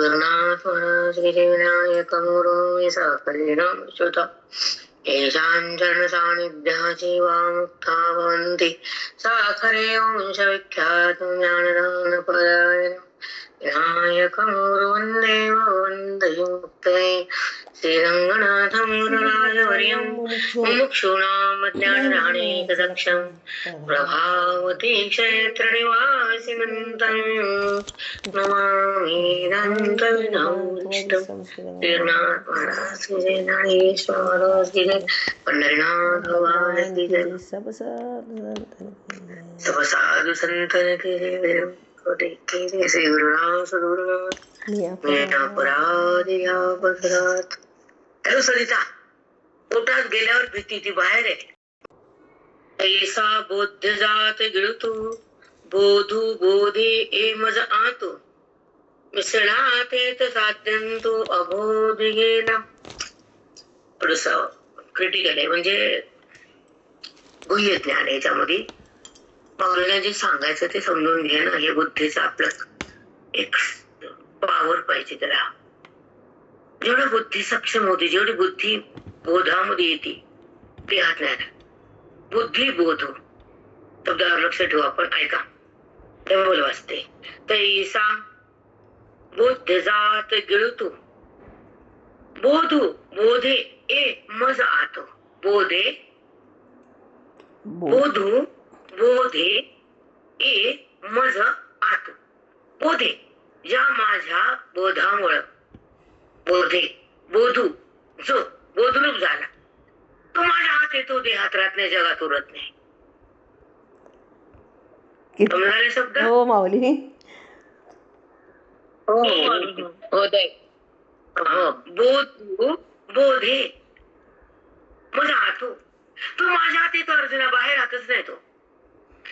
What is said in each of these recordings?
पूर्णात् श्रीविनायकमुरो साकरीणाच्युत येषां चरणसान्निध्यः जीवा मुक्ता भवन्ति साखरे वंशविख्यातं ज्ञानदानपदायन विनायकमुरु वन्दे वन्दे मुक्तये श्रीरङ्गनाथं गुरुराजवर्यं मुमुक्षूणां ज्ञानदानेकदक्षम् प्रभावती क्षेत्रनिवासिनन्तं नमामि दन्तविनौष्टम् पंढरीनाथ भगवान की जय सब साधु संतन के कोटि के श्री गुरुनाथ। सद्गुरुनाथ मेरा अपराध या अपराध हॅलो सरिता पोटात गेल्यावर भीती ती बाहेर आहे. ऐसा बोध जात गिळतो बोधू बोधे ए मज आतो. मिसळातेत साध्यंतो अबोध गेला थोडस क्रिटिकल आहे. म्हणजे गुह्य ज्ञान आहे याच्यामध्ये. पावलांना जे सांगायचं ते समजून घेणं हे बुद्धीचं आपलं एक पावर पाहिजे त्याला. जेवढं बुद्धी सक्षम होती जेवढी बुद्धी बोधामध्ये येते ते हात नाही बुद्धी बोध शब्दावर लक्ष ठेवू आपण ऐका. डबल वाचते. तैसा बुद्ध जात गिळतो. बोधू बोधे ए मज आतो बोधे बोधू. बोधे ए मज आतो बोधे या माझ्या बोधामुळं. बोधे बोधू जो बोधरूप झाला. तो माझ्या हात येतो देहात राहत नाही जगात उरत नाही. शब्द? हो माऊली. होतय बोध. बोधे मजा आतो तो माझ्या हात येतो अर्जुना. बाहेर हातच नाही तो.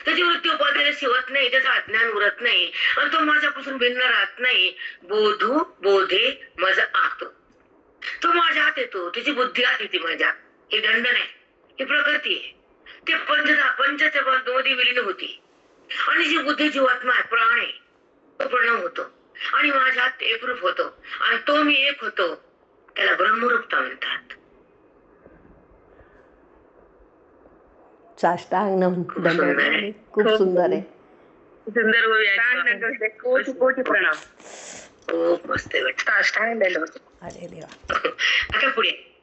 त्याची वृत्ती उपाध्याय शिवत नाही त्याचं अज्ञान उरत नाही. आणि तो माझ्यापासून भिन्न राहत नाही. बोधू बोधे मजा आतो. तो माझ्या हात येतो. तिची बुद्धी आत येते माझ्या. हे दंड नाही. ही प्रकृती आहे. ते पंचदा पंचच्या मध्ये विलीन होती. आणि जी बुद्धी जीवात्मा आहे प्राण आहे तो प्रणव होतो. आणि माझ्या हात एकरूप होतो. आणि तो मी एक होतो. त्याला ब्रह्मरूपता म्हणतात. साष्टांग खूप सुंदर आहे. दंड खूप सुंदर आहे. सुंदर कोटी कोटी प्रणाम. खूप मस्त आहे बेटा. अरे देवा. आता पुढे.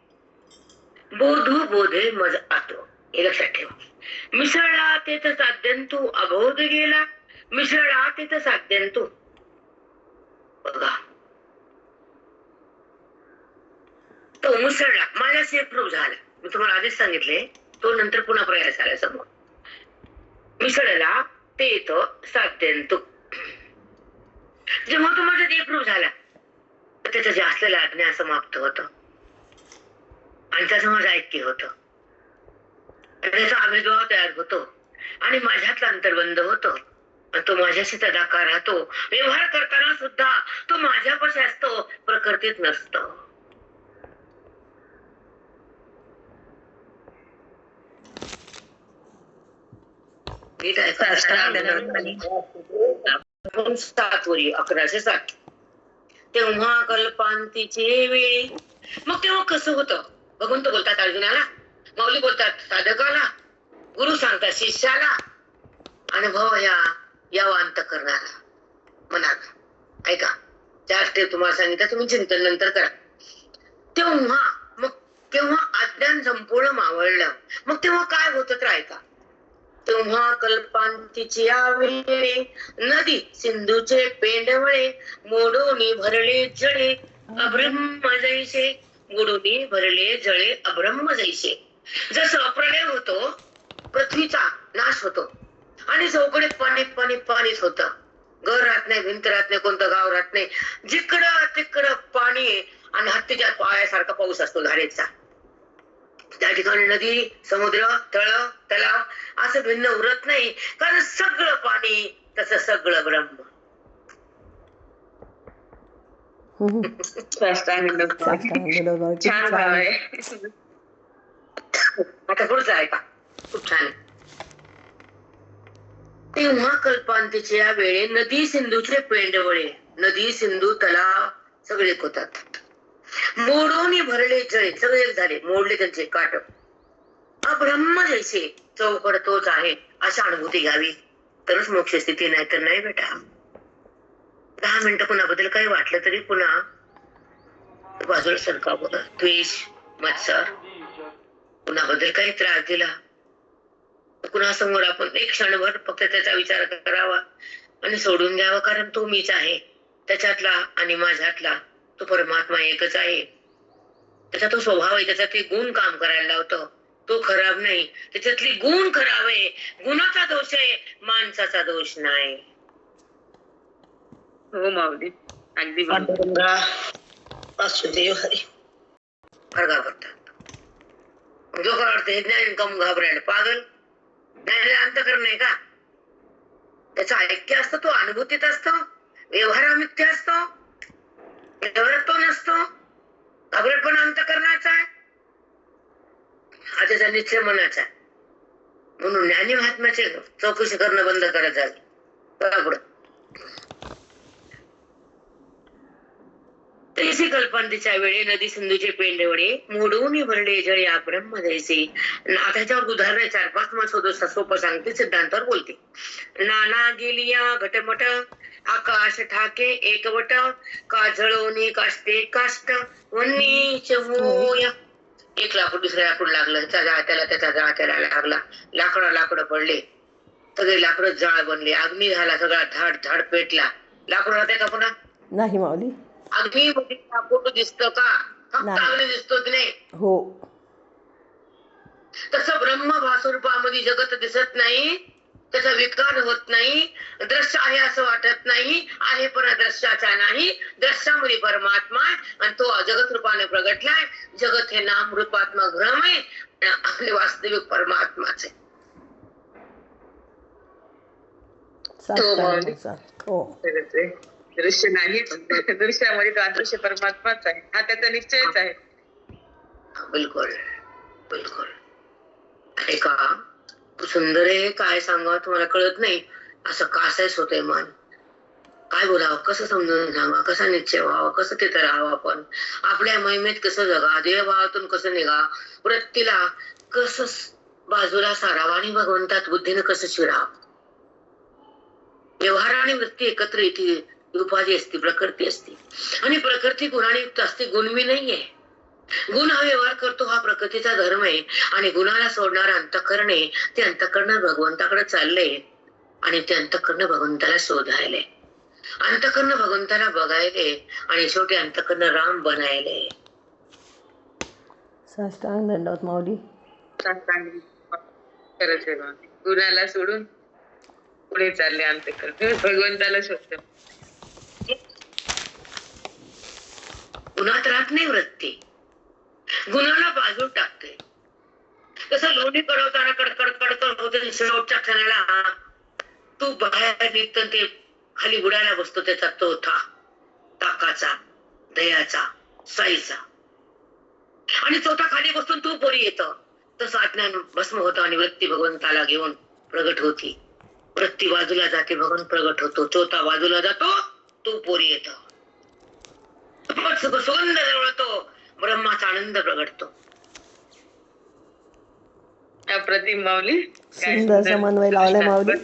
बोधू बोधे मज आतो. हे लक्षात ठेवा. मिसळला तेथ साध्यंतू अबोध गेला. मिसळला तेथ साध्यंतू. बघा. तो मिसळला. माझ्याशी प्रूव्ह झाला. मी तुम्हाला आधीच सांगितले. तो नंतर पुन्हा प्रयास आला समोर मिसळला ते येतं साध्यंतू जेव्हा तो माझ्यात एकरूप झाला त्याचं जे असलेलं अज्ञान समाप्त होत. आणि त्याचं माझं ऐक्य होत. त्याचा आविर्भाव तयार होतो. आणि माझ्यातला अंतर्बंध होतो. तो माझ्याशी तदाकार राहतो. व्यवहार करताना सुद्धा तो माझ्यापाशी असतो. प्रकृतीत नसतो. ठीक आहे. आपण सात वरी अकराशे साठ तेव्हा कल्पांतीचे वेळी. मग तेव्हा कसं होतं? भगवंत बोलतात अर्जुनाला. माऊली बोलतात साधकाला. गुरु सांगतात शिष्याला. अनुभव या यावा अंत करणारा. मनाला ऐका. चार स्टेप तुम्हाला सांगितलं तुम्ही चिंतन नंतर करा. तेव्हा मग तेव्हा अज्ञान संपूर्ण मावळलं. मग तेव्हा काय होतं तर ऐका. तेव्हा कल्पांतीची आवेळे नदी सिंधूचे पेंडवळे मोडोनी भरले जळे अब्रह्म जैसे मोडोनी भरले जळे अब्रह्म जैसे. जसं प्रलय होतो पृथ्वीचा नाश होतो. आणि चौकडे पाणी पाणी पाणीच होत. घर राहत नाही भिंत राहत नाही कोणतं गाव राहत नाही. जिकडं तिकडं पाणी आणि हत्तीच्या पायासारखा पाऊस असतो धारेचा त्या ठिकाणी नदी समुद्र तळ तलाव असं भिन्न उरत नाही. कारण सगळं पाणी तसं सगळं ब्रह्म. छान भाव आहे. आता पुढचं ऐका खूप छान. तेव्हा कल्पांतीच्या वेळे नदी सिंधूचे पेंडवळे नदी सिंधू तलाव सगळे एक होतात मोडोनी भरले जळे सगळे झाले. मोडले त्यांचे काट. हा ब्रह्म जैसे चौकड तोच आहे. अशा अनुभूती घ्यावी. तरच मोक्ष स्थिती नाही तर नाही बेटा. दहा मिनिटं कुणाबद्दल काही वाटलं तरी पुन्हा बाजूला सरकावं द्वेष मत्सर. कुणाबद्दल काही त्रास दिला? कुणासमोर आपण एक क्षणभर फक्त त्याचा विचार करावा आणि सोडून द्यावा. कारण तो मीच आहे. त्याच्यातला आणि माझ्यातला. तो परमात्मा एकच आहे. त्याचा तो स्वभाव आहे त्याचा ते गुण काम करायला लावतो. तो खराब नाही. त्याच्यातली गुण खराब आहे. गुणाचा दोष आहे माणसाचा दोष नाही. हो माऊली. अगदी. वासुदेव हरी. फार घाबरतात. जो वाटतं हे ज्ञान कम घाबरायला पागल. ज्ञानाला अंतकरण नाही का? त्याचा ऐक्य असतो तो अनुभूतीत असतो. व्यवहारामित्य असतो. व्यवहारात तो नसतो पण अंतकरणाचा आहे. हा त्याचा निश्चय मनाचा म्हणून ज्ञानी महात्म्याचे चौकशी करणं बंद करत जावे तैसी कल्पांतीच्या वेळे नदी सिंधूचे पेंडवडे मोडवून भरले जळ या ब्रह्म द्यायचे ना त्याच्यावर उदाहरण चार पाच मास होतो सोपं सांगते सिद्धांतावर बोलते. नाना गेलिया घटमट. आकाश ठाके एकवट काजळवणी काष्टे काष्ट वन्नीच एक लाकूड दुसऱ्या लाकूड लागलं त्याचा त्याला त्याचा जाळ त्याला लागला. लाकडं लाकडं पडले. सगळे लाकडं जाळ बनले. अग्नी झाला सगळा झाड झाड पेटला. लाकूड राहते का पुन्हा? नाही माऊली. अग्नी मध्ये लाकूड दिसतं का? फक्त. अग्नी दिसतो की नाही. हो. तसं ब्रह्म भासरूपामध्ये जगत दिसत नाही. त्याचा विकार होत नाही. दृश्य आहे असं वाटत नाही. आहे पण दृश्याचा नाही. दृश्यामध्ये परमात्मा आहे आणि तो जगत रूपाने प्रगटलाय. जगत हे नाम रूपात्मक भ्रम आहे. आणि वास्तविक परमात्माच. आहे हो. आहे. दृश्य नाही दृश्यामध्ये तो अदृश्य परमात्माच आहे. हा त्याचा निश्चयच आहे. बिलकुल. बिलकुल. ऐका. सुंदर आहे काय सांगावं तुम्हाला कळत नाही. असं कासायच होतंय मन. काय बोलावं कसं समजून सांगा कसा निश्चय व्हावा कसं तिथं राहावं आपण? आपल्या महिमेत कसं जगा देहभावातून कसं निघा? वृत्तीला कस बाजूला सारावं आणि भगवंतात बुद्धीनं कसं शिराव? व्यवहार आणि वृत्ती एकत्र येते उपाधी असते प्रकृती असते. आणि प्रकृती गुणाने युक्त असते गुणवी नाहीये. गुण हा व्यवहार करतो हा प्रकृतीचा धर्म आहे. आणि गुणाला सोडणारा अंतकरण आहे. ते अंतकरण भगवंताकडे चाललंय. आणि ते अंतकरण भगवंताला शोधायले अंतकरण भगवंताला बघायले आणि शेवटी अंतकरण राम बनायले साष्टांग दंडवत माऊली. खरंच आहे. गुणाला सोडून पुढे चालले अंतकर भगवंताला शोधतो. गुणात राहत नाही वृत्ती. गुन्ह्याला बाजू टाकते. तसं लोणी कडवताना कडकड कडकड होते शेवटच्या क्षणाला तू बाहेर निघत ते खाली बुडायला बसतो त्याचा तोथा ताकाचा दयाचा साईचा. आणि चौथा खाली बसून तू पोरी येत. तसं अज्ञान भस्म होतं आणि वृत्ती भगवंताला घेऊन प्रगट होती. वृत्ती बाजूला जाते भगवान प्रगट होतो. चौथा बाजूला जातो तू पोरी येत. सुगंध जवळतो. ब्रह्माचा आनंद प्रगटतो. अप्रतिम माऊली सुंदर समन्वय लावलाय माऊली.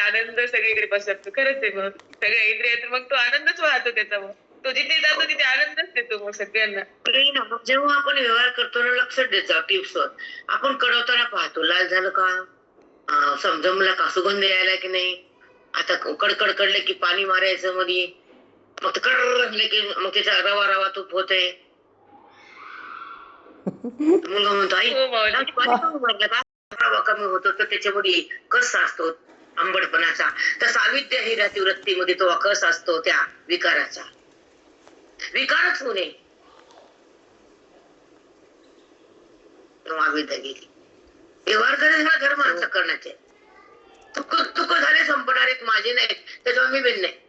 आनंद सगळीकडे पसरतो. खरंच आहे मग. सगळ्या इंद्रियात मग तो आनंदच वाहतो त्याचा मग. तो जिथे जातो तिथे आनंदच देतो मग सगळ्यांना. प्रेम, जेव्हा आपण व्यवहार करतो ना लक्ष देत जाऊ टिप्स वर. आपण कडवताना पाहतो लाल झालं का? समजमला का? सुगंध यायला की नाही? आता कडकड कडले की पाणी मारायचं मध्ये मग ते कडले की मग त्याचा रवा रवा तूप होते मुलगा म्हणतो आई हो रवा कमी होतो तर त्याच्यामध्ये कस असतो? आंबटपणाचा. तसा अविद्या ही राहते वृत्तीमध्ये तो कस असतो? त्या विकाराचा. विकारच होणे तेव्हा अविद्या गेली. व्यवहार करणे हा धर्म असं करण्याचे सुख दुःख झाले संपणारे माझे नाहीत. त्याच्यावर मी भिन्न आहे.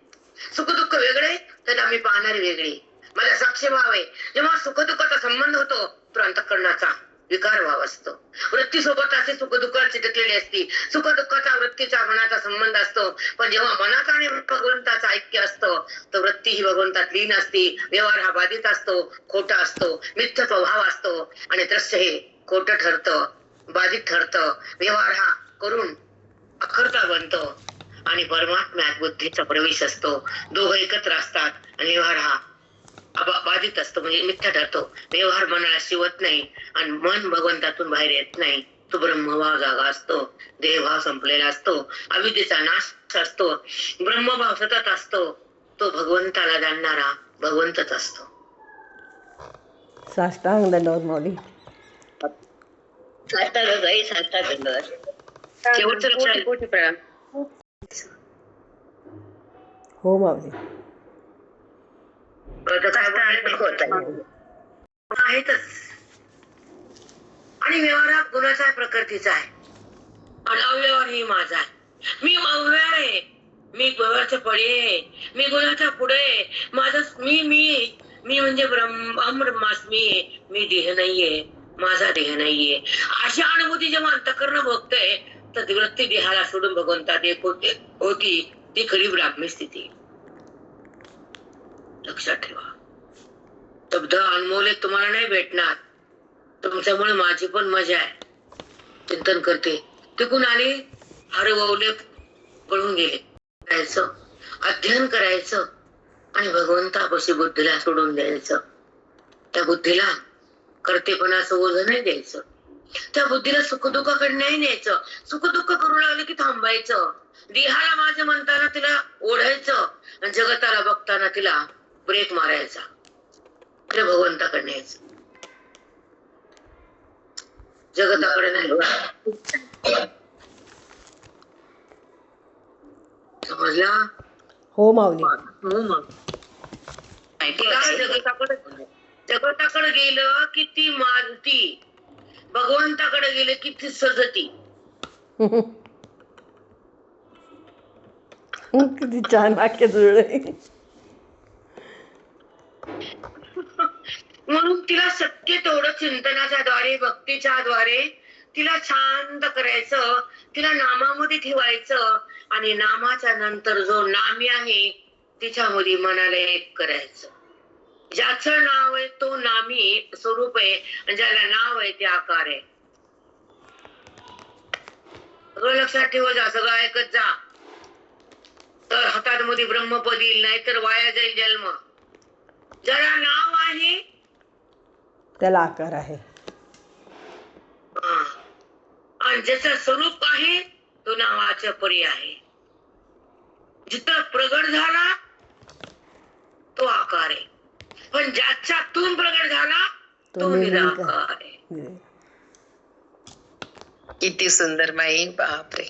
सुख दुःख वेगळे तर आम्ही पाहणारे वेगळे. माझा साक्ष भाव आहे जेव्हा सुख दुःखाचा संबंध होतो तो अंतकरणाचा विकार भाव असतो. वृत्तीसोबत असे सुखदुःख चिटकलेली असती सुखदुःखाचा वृत्तीच्या मनाचा संबंध असतो. पण जेव्हा मनाचा आणि भगवंताचा ऐक्य असतं तर वृत्ती ही भगवंतात लीन असती. व्यवहार हा बाधित असतो खोटा असतो मिथ्यत्व भाव असतो. आणि दृश्य हे खोटं ठरतं बाधित ठरतं. व्यवहार हा करून अखरता बनतो. आणि परमात्म्यात बुद्धीचा प्रवेश असतो. दोघं एकत्र असतात आणि व्यवहार हा अबा- बाधित असतो. म्हणजे मिथ्या ठरतो. व्यवहार मनाला शिवत नाही आणि मन भगवंतातून बाहेर येत नाही. तो ब्रह्मभाव जागा असतो. देहभाव संपलेला असतो. अविद्येचा नाश असतो. ब्रह्मभाव सतत असतो. तो भगवंताला जाणणारा भगवंतच असतो. साष्टांग दंडवत माऊली. साष्टांग साष्टांग दंडवत शेवटचं लक्षात कोटी कोटी प्रणाम हो मावली आहेतच. आणि व्यवहार हा गुणाचा प्रकृतीचा आहे. आणि अव्यवहार ही माझा आहे. मी अव्यवहार आहे. मी गुणाच्या पडे मी गुणाच्या पुढे माझं मी मी मी म्हणजे ब्रह्म ब्रह्मास्मी मी देह नाहीये. माझा देह नाहीये. अशी अनुभूती जेव्हा अंतकरण बघतोय तर ती वृत्ती देहाला सोडून भगवंतात एक होते होती ती खरी ब्राह्मी स्थिती. लक्षात ठेवा. शब्द अनमोले तुम्हाला नाही भेटणार. तुमच्यामुळे माझी पण मजा आहे. चिंतन करते. तिकून आले हरवले पळून गेले. करायचं अध्ययन करायचं. आणि भगवंतापाशी बुद्धीला सोडून द्यायचं. त्या बुद्धीला कर्तेपणाचं ओझ नाही द्यायचं. त्या बुद्धीला सुखदुःखाकडे नाही न्यायचं. सुखदुःख करू लागले की थांबायचं. देहाला माझं म्हणताना तिला ओढायचं. आणि जगताला बघताना तिला ब्रेक मारायचा. ते भगवंताकडे न्यायचं जगताकडे नाही समजला? हो माऊली. हो मग माहिती का? जगताकडे जगताकडे गेलं की ती मानती भगवंताकडे गेलं की ती सजती. किती छान वाक्य जुळले म्हणून तिला शक्य तेवढं चिंतनाच्या द्वारे भक्तीच्या द्वारे तिला शांत करायचं तिला नामामध्ये ठेवायचं आणि नामाच्या नंतर जो नामी आहे तिच्यामध्ये मनाला एक करायचं. ज्याचं नाव आहे तो नामी स्वरूप आहे आणि ज्याला नाव आहे ते आकार आहे. सगळं लक्षात ठेवा जा सगळं ऐकत जा. तर हातात मध्ये ब्रह्मपद येईल नाहीतर वाया जाईल जन्म. ज्याला नाव आहे? त्याला आकार आहे. हा. आणि ज्याचं स्वरूप आहे तो नावाचा परी आहे. जिथं प्रगट झाला तो आकार आहे. पण ज्याच्यातून प्रगट झाला तो निरंकार. आहे. किती सुंदर माई बापरे.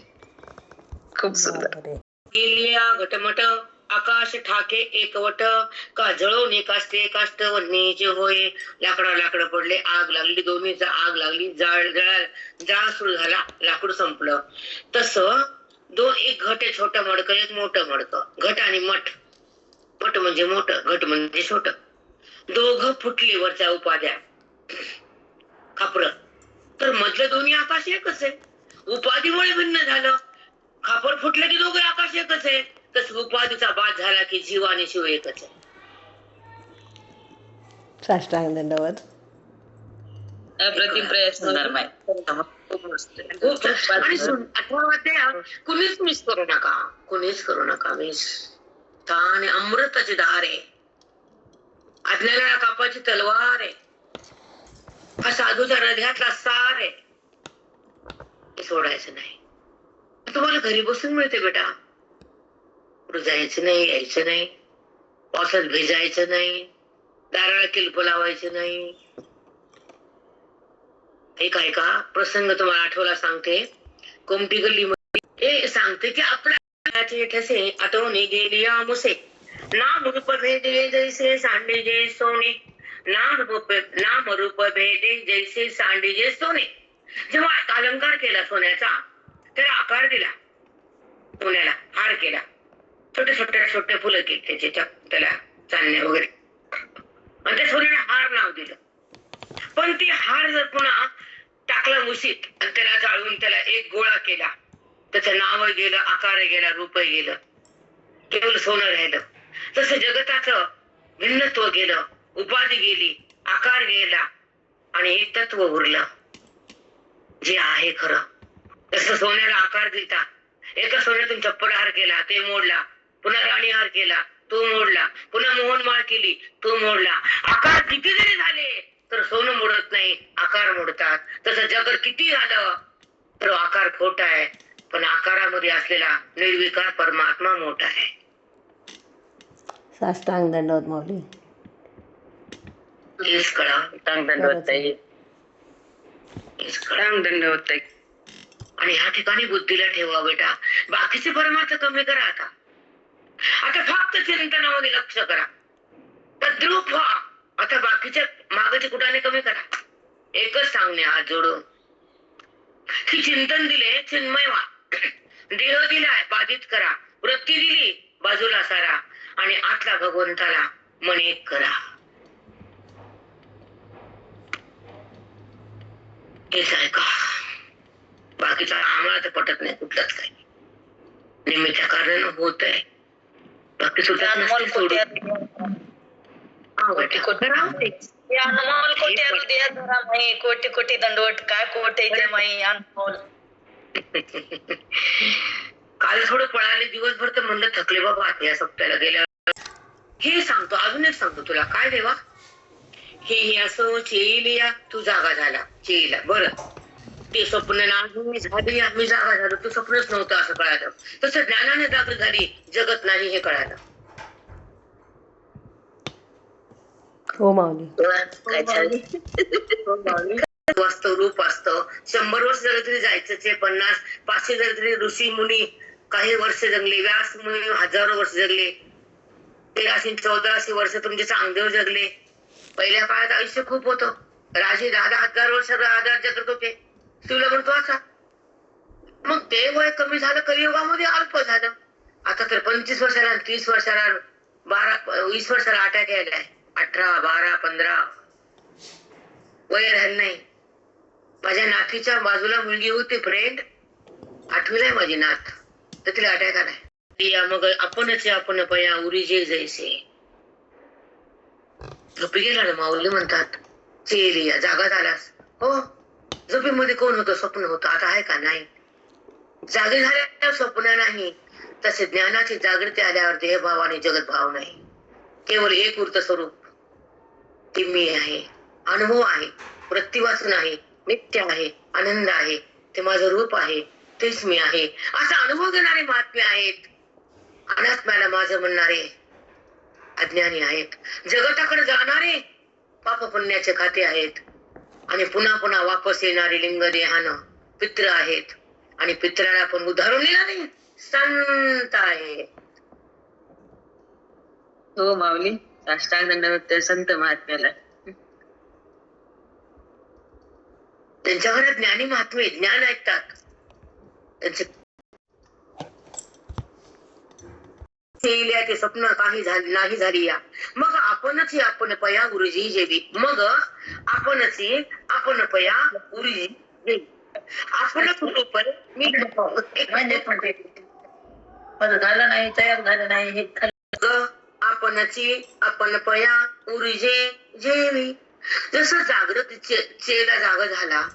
खूप सुंदर. गेल्या घटमट आकाश ठाके एकवट का जळून एकाष्टे एकाष्ट वन्नीचे होय. लाकडा लाकडं पडले आग लागली दोन्ही आग लागली जाळ जळा जाळ सुरू झाला लाकूड संपलं. तस दोन एक घट आहे छोटं मडक एक मोठं मडक. घट आणि मठ. मठ म्हणजे मोठं घट म्हणजे छोट. दोघं फुटली वरच्या उपाध्या. खापर. तर मधलं दोन्ही आकाश एकच आहे. उपाधीमुळे भिन्न झालं. खापर फुटलं की एकच आहे. तस उपाधीचा बाद झाला की जीव आणि शिव एकच आहे. साष्टांग दंडवत अप्रतिम कुणीच मिस करू नका. कुणीच करू नका मिस आणि अमृताची धार आहे. अज्ञानाला कापाची तलवार आहे. हा साधूच्या हृदयातला सार आहे. सोडायचं नाही. तुम्हाला घरी बसून मिळते बेटा. कुठं जायचं नाही यायचं नाही. पावसात भिजायचं नाही. दाराला किल्प लावायचं नाही. एक ऐका प्रसंग तुम्हाला आठवला सांगते. कोमटी गल्ली मध्ये सांगते की आपल्या ठसे आठवणी गेली मुसे. नाम रूप भेदे जैसे सांडे सोने. नाम रूप नाम रूप भेदे जैसे सांडे सोने. जेव्हा अलंकार केला सोन्याचा त्याला आकार दिला. सोन्याला हार केला. छोटे छोटे छोटे फुलं केली त्याच्या त्याला चालण्या वगैरे. आणि त्या सोन्याला हार नाव दिलं. पण ती हार जर पुन्हा टाकला मुशीत आणि त्याला जाळून त्याला एक गोळा केला त्याचं नाव गेलं आकार गेला रूप गेलं. केवळ सोनं राहिलं. तसं जगताचं भिन्नत्व गेलं उपाधी गेली आकार गेला आणि एक तत्व उरलं. जे आहे खरं. जसं सोन्याला आकार देता. एका सोन्यातून चप्पल हार केला ते मोडला. पुन्हा राणी हार केला तो मोडला. पुन्हा मोहनमाळ केली तो मोडला. आकार किती जरी झाले तर सोनं मोडत नाही आकार मोडतात. तसं जग किती झालं तर आकार खोटा आहे. पण आकारामध्ये असलेला निर्विकार परमात्मा मोठा आहे. साष्टांग दंडवत माऊली. हेच कळा. चांग दंडवत ताई. हेच कळा चांग दंडवत ताई. आणि ह्या ठिकाणी बुद्धीला ठेवा बेटा. बाकीचे परमार्थ कमी करा आता. आता फक्त चिंतनामध्ये लक्ष करा. तद्रूप व्हा. आता बाकीच्या मागच्या कुटाने कमी करा. एकच सांगणे हात जोडून. की चिंतन दिले चिन्मय व्हा. देह दिलाय बाधित करा. वृत्ती दिली बाजूला सारा. आणि आतला भगवंताला मन एक करा. हेच ऐका बाकीचा आम्हाला तर पटत नाही कुठलंच काही. निमित्त कारण होत आहे बाकी सुद्धा अनमोल. कोटी- अनमोल कोटी हृदयात धरा माई कोटी कोटी दंडवट? काय कोटे माई अनमोल? काल थोडं पळाले दिवसभर तर म्हणलं थकले बाबा आता या सप्त्याला गेल्या हे सांगतो अजून एक सांगतो तुला. काय देवा? हे हे असं चेलिया तू जागा झाला. चेला. बरं. ते स्वप्न नाही झाली आम्ही जागा झालो तू स्वप्नच नव्हतं असं कळालं. तसं ज्ञानाने जागा झाली जगत नाही हे कळालं. हो माऊली. असतं रूप असतं. शंभर वर्ष जरी तरी जायचंच आहे पन्नास पाचशे जरी तरी ऋषी मुनी काही वर्ष जगले व्यास मुनी हजारो वर्ष जगले. तेराशे चौदाशे वर्ष तुमचे चांगदेव जगले. पहिल्या काळात आयुष्य खूप होतं. राजे दहा दहा हजार वर्ष राज्य करत होते. तुला म्हणतो असा. मग ते वय कमी झालं कलियुगामध्ये अल्प झालं. आता तर पंचवीस वर्षाला तीस वर्षाला बारा वीस वर्षाला अटॅक यायलाय अठरा बारा पंधरा. वय राहिलं नाही. माझ्या नातीच्या बाजूला मुलगी होती फ्रेंड आठवीला आहे माझी नात. तर तिला अटॅक आलाय मग आपणच आपण पया उरी जे जायचे. झोपी गेला ना माऊली म्हणतात. चेलिया जागा झालास हो. झोपेमध्ये कोण होतं? स्वप्न होतं. आता आहे का? नाही. जागे झाल्या स्वप्न नाही. तसे ज्ञानाची जागृती आल्यावर देहभाव आणि जगत भाव नाही. केवळ एक वृत्त स्वरूप ते मी आहे. अनुभव आहे. प्रतिवासन आहे नित्य आहे. आनंद आहे. ते माझं रूप आहे. तेच मी आहे. असा अनुभव घेणारे महात्मे आहेत. अनात्म्याला माझं म्हणणारे अज्ञानी आहेत. जगताकडे जाणारे पाप पुण्याचे खाते आहेत. आणि पुन्हा पुन्हा वापस येणारे लिंग देहानं पित्र आहेत. आणि पित्राला पण उदाहरण नाही. संत आहे. हो माऊली. साष्टांग दंडवत संत महात्म्याला. त्यांच्या घरात ज्ञानी महात्मे ज्ञान ऐकतात. त्यांचे ते स्वप्न काही झाले नाही झाली या. मग आपणच ही आपण पया गुरुजी जेवी. मग आपणच ही आपण पया गुरुजी जेवी. आपणच रूप आहे. मी झालं नाही तयार झालं नाही हे आपणची आपण पया उर्जे जेवी. जसं जागृत चे- चेला जाग झाला.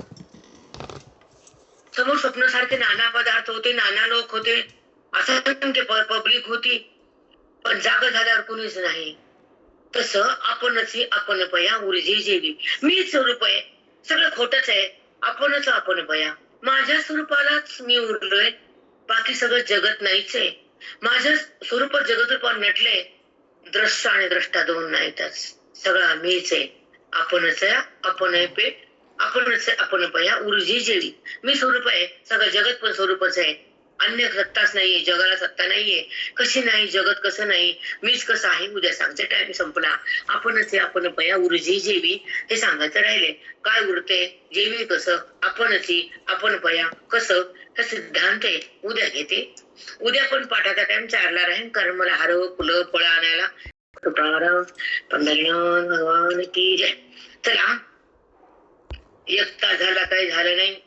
समोर स्वप्नासारखे नाना पदार्थ होते नाना लोक होते असंख्य पब्लिक होती. पण जाग झाल्यावर कुणीच नाही. तस आपणच आपण पया उर्जे जेवी. मी स्वरूप आहे. सगळं खोटच आहे. आपणच आपण पया माझ्या स्वरूपालाच मी उरलोय. बाकी सगळं जगत नाहीच आहे. माझ्या स्वरूपात जगत रूपात नटले. द्रष्टा आणि द्रष्टा दोन नाहीतच. सगळं मीच आहे. आपणच आहे आपण आहे पेट. आपणच आहे आपण पया ऊर्जी जेवी. मी स्वरूप आहे. सगळं जगत पण स्वरूपच आहे. अन्य सत्ताच नाहीये जगाला सत्ता नाहीये. कशी नाही जगत कसं नाही मीच कसं आहे उद्या सांगते टाइम संपला. आपणच हे आपण पया ऊर्जी जेवी हे सांगायचं राहिले. काय उरते जेवी कसं आपणच आपण पया कसं हा सिद्धांत आहे. उद्या घेते. उद्या पण पाठाचा टाइम चारला राहील कारण मला हर फुलं फळं आणायला. भगवान की जय. चला. एक तास झाला काही झालं नाही.